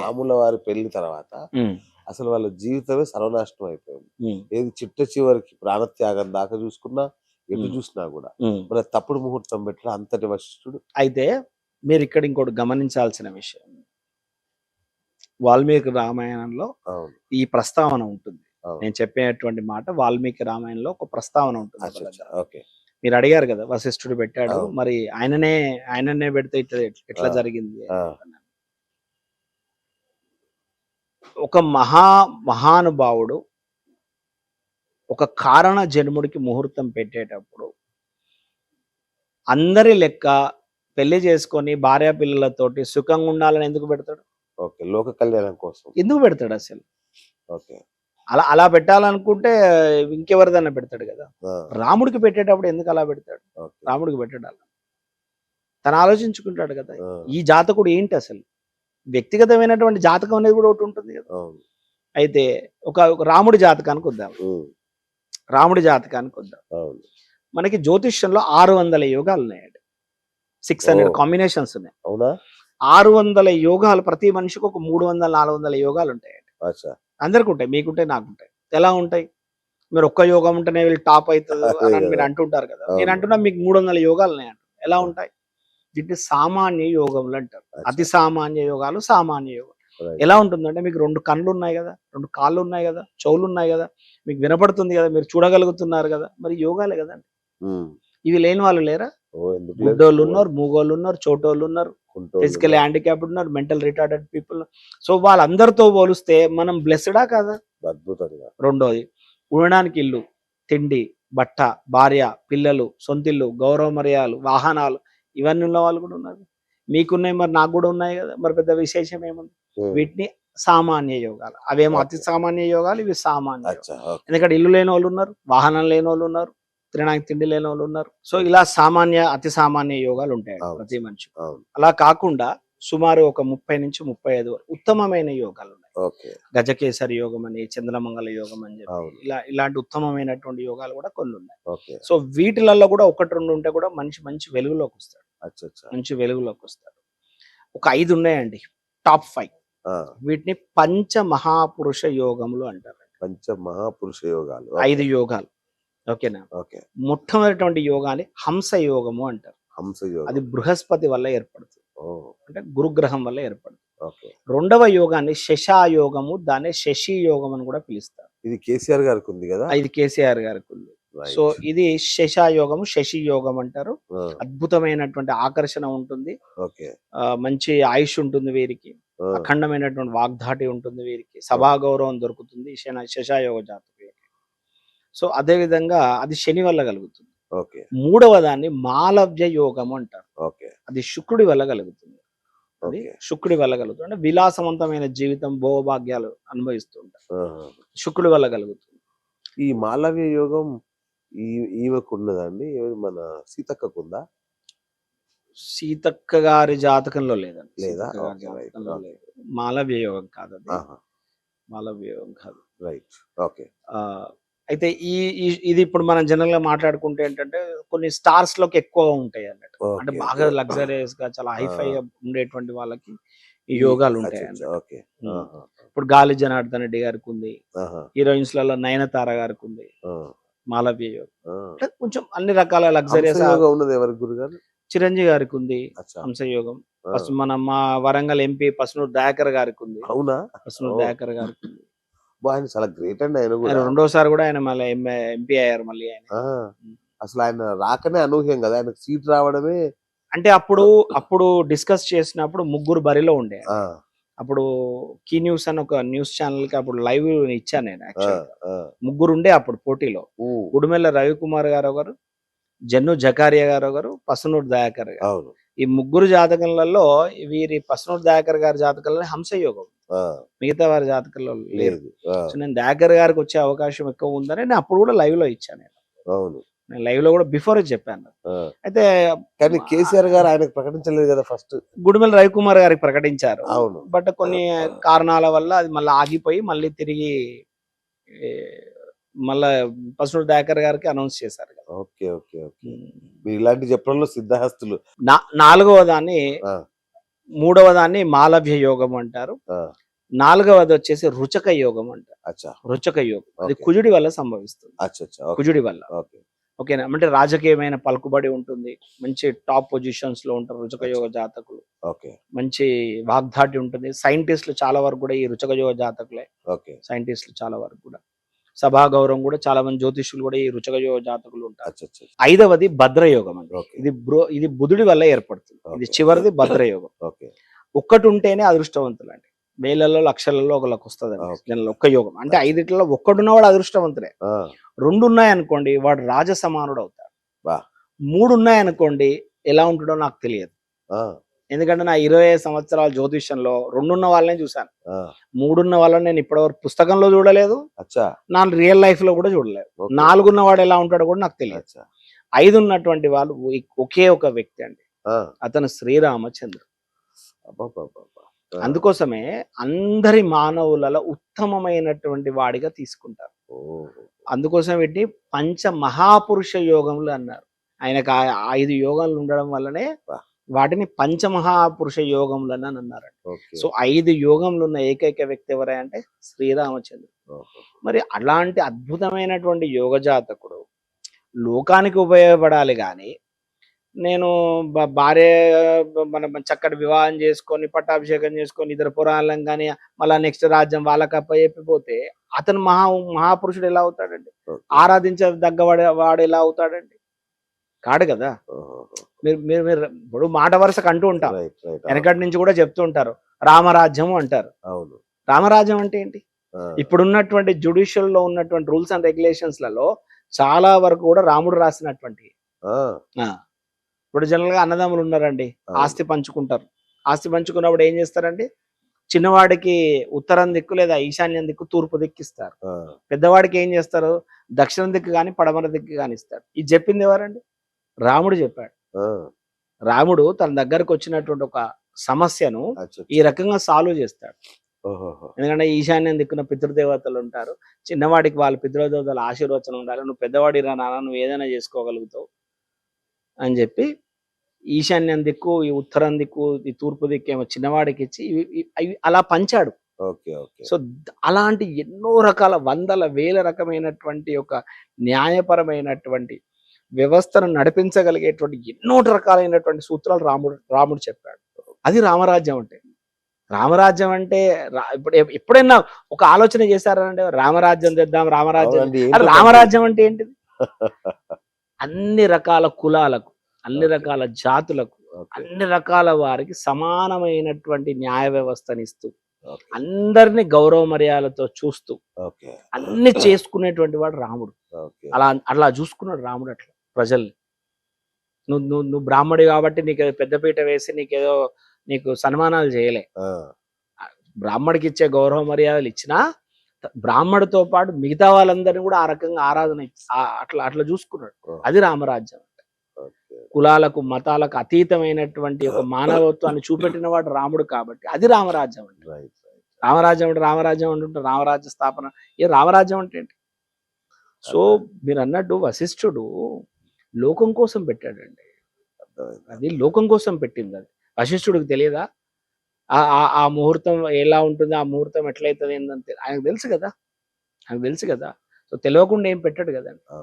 రాముల వారి పెళ్ళి తర్వాత అసలు వాళ్ళ జీవితమే సర్వనాశనం అయిపోయింది. ఏది చిట్ట చివరికి ప్రాణత్యాగం దాకా చూసుకున్నా ఎటు. చూసినా కూడా. మరి తప్పుడు ముహూర్తం పెట్టడం అంతటి వశిష్ఠుడు. అయితే మీరు ఇక్కడ ఇంకోటి గమనించాల్సిన విషయం. వాల్మీకి రామాయణంలో ఈ ప్రస్తావన ఉంటుంది. నేను చెప్పేటువంటి మాట వాల్మీకి రామాయణంలో ఒక ప్రస్తావన ఉంటుంది మీరు అడిగారు కదా వశిష్ఠుడు పెట్టాడు. మరి ఆయననే ఆయననే పెడితే ఇట్లా ఎట్లా. జరిగింది ఆ. ఒక మహా మహానుభావుడు ఒక కారణ జన్ముడికి ముహూర్తం పెట్టేటప్పుడు అందరి లెక్క పెళ్ళి చేసుకొని భార్య పిల్లలతోటి సుఖంగా ఉండాలని ఎందుకు పెడతాడు? ఓకే లోక కళ్యాణం కోసం. ఎందుకు పెడతాడు అసలు? ఓకే. అలా అలా పెట్టాలనుకుంటే ఇంకెవరిదన్నా పెడతాడు కదా? రాముడికి పెట్టేటప్పుడు ఎందుకు అలా పెడతాడు? రాముడికి పెట్టాడు అలా తను ఆలోచించుకుంటాడు కదా. ఈ జాతకుడు ఏంటి అసలు? వ్యక్తిగతమైనటువంటి జాతకం అనేది కూడా ఒకటి ఉంటుంది కదా. అయితే ఒక రాముడి జాతకానికి వద్దాం. రాముడి జాతకానికి వద్దాం. మనకి జ్యోతిష్యంలో ఆరు వందల యోగాలు ఉన్నాయండి. Six hundred. కాంబినేషన్స్ ఉన్నాయి. అవునా? ఆరు వందల యోగాలు ప్రతి మనిషికి ఒక మూడు వందల నాలుగు వందల యోగాలు ఉంటాయండి. అందరికి ఉంటాయి మీకుంటాయి నాకుంటాయి. ఎలా ఉంటాయి? మీరు ఒక్క యోగం ఉంటేనే వీళ్ళు టాప్ అవుతుంది అని మీరు. అంటుంటారు కదా. నేను అంటున్నా మీకు మూడు వందల యోగాలు ఉన్నాయి ఎలా ఉంటాయి? దీంట్లో సామాన్య యోగములు అంటారు. అతి సామాన్య యోగాలు సామాన్య యోగాలు. Right. ఎలా ఉంటుందంటే మీకు రెండు కళ్ళు ఉన్నాయి కదా రెండు కాళ్ళు ఉన్నాయి కదా చెవులు ఉన్నాయి కదా మీకు వినపడుతుంది కదా మీరు చూడగలుగుతున్నారు కదా మరి యోగాలే కదండి. ఉమ్, ఇవి లేని వాళ్ళు లేరా? గుడ్డోళ్ళు ఉన్నారు మూగోళ్ళు ఉన్నారు చోటోళ్ళు ఉన్నారు ఫిజికల్ ఉన్నారు, హ్యాండిక్యాప్డ్ ఉన్నారు మెంటల్ రిటార్డెడ్ పీపుల్. సో వాళ్ళందరితో పోలిస్తే మనం బ్లెస్డా కాదా? అద్భుతంగా. రెండోది ఉండడానికి ఇల్లు తిండి బట్ట భార్య పిల్లలు సొంతిల్లు గౌరవ మర్యాదలు వాహనాలు ఇవన్నీ ఉన్న వాళ్ళు కూడా ఉన్నారు. మీకున్నాయి మరి నాకు కూడా ఉన్నాయి కదా. మరి పెద్ద విశేషం ఏముంది? వీటిని సామాన్య యోగాలు. అవేమో అతి. సామాన్య యోగాలు ఇవి సామాన్య ఎందుకంటే ఇల్లు లేని వాళ్ళు ఉన్నారు వాహనం లేని వాళ్ళు ఉన్నారు తినడానికి తిండి లేని వాళ్ళు ఉన్నారు. సో ఇలా సామాన్య అతి సామాన్య యోగాలు ఉంటాయి. ప్రతి మనిషి అలా కాకుండా సుమారు ఒక ముప్పై నుంచి ముప్పై ఐదు వరకు ఉత్తమమైన యోగాలు గజకేసరి యోగం అని చంద్రమంగళ యోగం అని చెప్పి ఇలా ఇలాంటి ఉత్తమమైనటువంటి యోగాలు కూడా కొన్ని ఉన్నాయి ఓకే. సో వీటిలలో కూడా ఒకటి రెండు ఉంటే కూడా మనిషి మంచి వెలుగులోకి వస్తాడు. మంచి వెలుగులోకి వస్తాడు. ఒక ఐదు ఉన్నాయండి. Top five. వీటిని పంచ మహాపురుష యోగములు అంటారు పంచ మహాపురుష యోగాలు. ఐదు యోగాలు. ఓకేనా? ఓకే. మొట్టమొదటి యోగాన్ని హంస యోగము అంటారు. హంస యోగం. అది బృహస్పతి వల్ల ఏర్పడుతుంది. అంటే గురుగ్రహం వల్ల ఏర్పడుతుంది. రెండవ యోగాన్ని శశాయోగము దాన్ని శశి యోగం అని కూడా పిలుస్తారు. ఇది కేసీఆర్ గారికి ఉంది కదా ఇది కేసీఆర్ గారికి ఉంది. సో ఇది శశాయోగము శశి యోగం అంటారు. ఆ, అద్భుతమైన ఆకర్షణ ఉంటుంది. మంచి ఆయుష్ ఉంటుంది వీరికి. అఖండమైనటువంటి వాగ్ధాటి ఉంటుంది వీరికి. సభా గౌరవం దొరుకుతుంది శశాయోగ జాతకులకి. సో అదే విధంగా అది శని వల్ల కలుగుతుంది. ఓకే. మూడవ దాన్ని మాలవ్య యోగం అంటారు. ఓకే. అది శుక్రుడి వల్ల కలుగుతుంది. అది శుక్రుడి వల్ల కలుగుతుంది అంటే విలాసవంతమైన జీవితం భోగభాగ్యాలు అనుభవిస్తుంటారు. శుక్రుడి వల్ల కలుగుతుంది ఈ మాలవ్య యోగం ఈ ఈమెకు ఉన్నదండి మన సీతక్కకు ఉందా సీతక్క గారి జాతకంలో లేదండి. లేదా? జాతకంలో మాలవ్య యోగం కాదు మాలవ్య యోగం కాదు. రైట్. ఓకే. ఆ, అయితే ఈ ఇది ఇప్పుడు మనం జనరల్గా మాట్లాడుకుంటే ఏంటంటే కొన్ని స్టార్స్లోకి ఎక్కువ ఉంటాయి అన్నట్టు. అంటే బాగా ఓకే. లగ్జరియస్గా చాలా హైఫై. ఉండేటువంటి వాళ్ళకి ఈ యోగాలు ఉంటాయి ఇప్పుడు గాలి జనార్దన్ రెడ్డి గారికి ఉంది హీరోయిన్స్లలో నయనతార గారికి ఉంది మాలవ్య యోగం. కొంచెం అన్ని రకాల ఉన్నది ఎవరికి గురుగారు? చిరంజీవి గారికి ఉంది అచ్చా. హంస యోగం ఆ. ఫస్ట్ మన మా వరంగల్ ఎంపీ పసునూరు దయాకర్ గారికి ఉంది. అవునా? పసునూరు. దయాకర్ గారికి ఉంది. ఆయన చాలా గ్రేట్ అండి ఆయన కూడా. రెండోసారి కూడా ఆయన మళ్ళీ ఎంపీ అయ్యారు మళ్ళీ ఆయన. అసలు ఆయన రాకనే అనూహ్యం కదా ఆయనకు సీట్ రావడమే. అంటే అప్పుడు అప్పుడు డిస్కస్ చేసినప్పుడు ముగ్గురు బరిలో ఉండే అప్పుడు కీ న్యూస్ అని ఒక న్యూస్ ఛానల్కి అప్పుడు లైవ్ ఇచ్చాను నేను. ముగ్గురు ఉండే అప్పుడు పోటీలో. ఊ, ఉడుమెల్ల రవికుమార్ గారు ఒకరు జన్ను జకారియా గారు ఒకరు పసునూరు దయాకర్ గారు. ఈ ముగ్గురు జాతకంలలో వీరి పసునూరు దయాకర్ గారి జాతకంలో హంసయోగం. మిగతా వారి జాతకంలో లేదు. సో నేను దయాకర్ గారికి వచ్చే అవకాశం ఎక్కువ ఉందని నేను అప్పుడు కూడా లైవ్లో ఇచ్చాను నేను. అవును. నేను లైవ్లో కూడా బిఫోర్ చెప్పాను. అయితే కానీ కేసీఆర్ గారు ఆయనకు ప్రకటించలేదు కదా ఫస్ట్. గుడిమెల్ల రవికుమార్ గారికి ప్రకటించారు. అవును. బట్ కొన్ని కారణాల వల్ల అది మళ్ళీ ఆగిపోయి మళ్ళీ తిరిగి మళ్ళా పసునూరు దయాకర్ గారికి అనౌన్స్ చేశారు కదా. Okay okay okay. ఇలాంటి చెప్పడంలో సిద్ధహస్తులు. నాలుగవ దాన్ని. మూడవ దాన్ని మాలవ్య యోగం అంటారు. నాలుగవది వచ్చేసి రుచక యోగం అంటారు. అచ్చా. రుచక యోగం. అది. కుజుడి వల్ల సంభవిస్తుంది. కుజుడి వల్ల. ఓకే. ఓకేనా? అంటే రాజకీయమైన పలుకుబడి ఉంటుంది. మంచి టాప్ పొజిషన్స్లో ఉంటారు రుచక యోగ జాతకులు. ఓకే. మంచి వాగ్దాటి ఉంటుంది. సైంటిస్టులు చాలా వరకు కూడా ఈ రుచక యోగ జాతకులే. ఓకే. సైంటిస్టులు చాలా వరకు కూడా. సభా గౌరవం కూడా చాలా మంది జ్యోతిష్యులు కూడా ఈ రుచక యోగ జాతకులు ఉంటారు. ఐదవది భద్రయోగం అండి. ఇది బ్రో ఇది బుధుడి వల్ల ఏర్పడుతుంది. ఇది. చివరిది భద్రయోగం. ఓకే. ఒక్కటి ఉంటేనే అదృష్టవంతులు అండి వేలల్లో లక్షలలో ఒకళ్ళకి వస్తుంది. జనంలో ఒక్క యోగం. అంటే ఐదిట్లో ఒక్కడున్నవాడు అదృష్టవంతుడే. ఆ, రెండు ఉన్నాయనుకోండి వాడు రాజ సమానుడు అవుతాడు. మూడు ఉన్నాయనుకోండి ఎలా ఉంటాడో నాకు తెలియదు. ఎందుకంటే నా ఇరవై సంవత్సరాల జ్యోతిష్యంలో రెండున్న వాళ్ళనే చూశాను. మూడున్న వాళ్ళని నేను ఇప్పటివరకు పుస్తకంలో చూడలేదు. అచ్చా. నా రియల్ లైఫ్లో కూడా చూడలేదు. నాలుగున్న వాడు ఎలా ఉంటాడో కూడా నాకు తెలియదు. ఐదు ఉన్నటువంటి వాళ్ళు ఒకే ఒక వ్యక్తి అండి. అతను శ్రీరామచంద్రుడు. అందుకోసమే అందరి మానవులలో ఉత్తమమైనటువంటి వాడిగా తీసుకుంటారు. అందుకోసం వీటిని పంచ మహాపురుష యోగములు అన్నారు. ఆయనకు ఆ ఐదు యోగాలు ఉండడం వల్లనే. వాటిని పంచమహాపురుష యోగములు అని అన్నారు సో ఐదు యోగములు ఉన్న ఏకైక వ్యక్తి ఎవరే అంటే శ్రీరామచంద్రుడు. మరి అలాంటి అద్భుతమైనటువంటి యోగ జాతకుడు లోకానికి ఉపయోగపడాలి కానీ నేను భార్య మనం చక్కటి వివాహం చేసుకొని పట్టాభిషేకం చేసుకొని ఇద్దరు పురాణం కానీ మళ్ళా నెక్స్ట్ రాజ్యం వాళ్ళకి అప్పచెప్పిపోతే అతను మహా మహాపురుషుడు ఎలా అవుతాడండి? ఓకే. ఆరాధించదగ్గ వాడు వాడు ఎలా అవుతాడండి? కాడు కదా. మీరు మీరు మీరు ఇప్పుడు మాట వరుసకు అంటూ ఉంటాం. రైట్ రైట్ వెనకటి నుంచి కూడా చెప్తూ ఉంటారు. రామరాజ్యం అంటారు. అవును. రామరాజ్యం అంటే ఏంటి? ఇప్పుడున్నటువంటి జుడిషియల్లో ఉన్నటువంటి రూల్స్ అండ్ రెగ్యులేషన్స్లలో చాలా వరకు కూడా రాముడు రాసినటువంటి. ఇప్పుడు జనరల్గా అన్నదమ్ములు ఉన్నారండి. ఆస్తి పంచుకుంటారు. ఆస్తి పంచుకున్నప్పుడు ఏం చేస్తారండి? చిన్నవాడికి ఉత్తరం దిక్కు లేదా ఈశాన్యం దిక్కు తూర్పు దిక్కు ఇస్తారు పెద్దవాడికి ఏం చేస్తారు? దక్షిణ దిక్కు కానీ పడమర దిక్కు కానీ ఇస్తారు. ఇది చెప్పింది ఎవరండి? రాముడు చెప్పాడు. రాముడు తన దగ్గరకు వచ్చినటువంటి ఒక సమస్యను ఈ రకంగా సాల్వ్ చేస్తాడు. ఎందుకంటే ఈశాన్యం దిక్కున పితృదేవతలు ఉంటారు. చిన్నవాడికి వాళ్ళ పితృదేవతల ఆశీర్వచనం ఉండాలి. నువ్వు పెద్దవాడి రా నాన్న నువ్వు ఏదైనా చేసుకోగలుగుతావు అని చెప్పి ఈశాన్యం దిక్కు ఈ ఉత్తరం దిక్కు ఈ తూర్పు దిక్కు ఏమో చిన్నవాడికి ఇచ్చి ఇవి- అలా పంచాడు. Okay okay. సో అలాంటి ఎన్నో రకాల వందల వేల రకమైనటువంటి ఒక న్యాయపరమైనటువంటి వ్యవస్థను నడిపించగలిగేటువంటి ఎన్నో రకాలైనటువంటి సూత్రాలు రాముడు రాముడు చెప్పాడు. అది రామరాజ్యం అంటే. రామరాజ్యం అంటే ఇప్పుడు ఎప్- ఎప్పుడైనా ఒక ఆలోచన చేశారంటే రామరాజ్యం తెద్దాం రామరాజ్యం రామరాజ్యం అంటే ఏంటిది? అన్ని రకాల కులాలకు అన్ని. రకాల జాతులకు అన్ని రకాల వారికి సమానమైనటువంటి న్యాయ వ్యవస్థని ఇస్తూ అందరిని గౌరవ మర్యాదలతో చూస్తూ అన్ని చేసుకునేటువంటి వాడు రాముడు. అలా అట్లా చూసుకున్నాడు రాముడు అట్లా. ప్రజల్ని. నువ్వు నువ్వు నువ్వు బ్రాహ్మడి కాబట్టి నీకు ఏదో పెద్దపీట వేసి నీకేదో నీకు సన్మానాలు చేయలే. బ్రాహ్మడికి ఇచ్చే గౌరవ మర్యాదలు ఇచ్చినా బ్రాహ్మడితో పాటు మిగతా వాళ్ళందరినీ కూడా ఆ రకంగా ఆరాధన అట్లా అట్లా చూసుకున్నాడు. అది రామరాజ్యం. కులాలకు మతాలకు అతీతమైనటువంటి ఒక మానవత్వాన్ని చూపెట్టిన వాడు రాముడు కాబట్టి అది రామరాజ్యం అంటే. రామరాజ్యం అంటే రామరాజ్యం అంటుంటే రామరాజ్య స్థాపన. ఏ రామరాజ్యం అంటే ఏంటి? సో మీరు అన్నట్టు వశిష్ఠుడు లోకం కోసం పెట్టాడండి. అది లోకం కోసం పెట్టింది అది. వశిష్ఠుడికి తెలియదా? ఆ ఆ- ఆ ముహూర్తం ఎలా ఉంటుంది? ఆ ముహూర్తం ఎట్లయితుంది ఏంటంటే ఆయనకు తెలుసు కదా? ఆయనకు తెలుసు కదా? సో తెలియకుండా ఏం పెట్టాడు కదండి.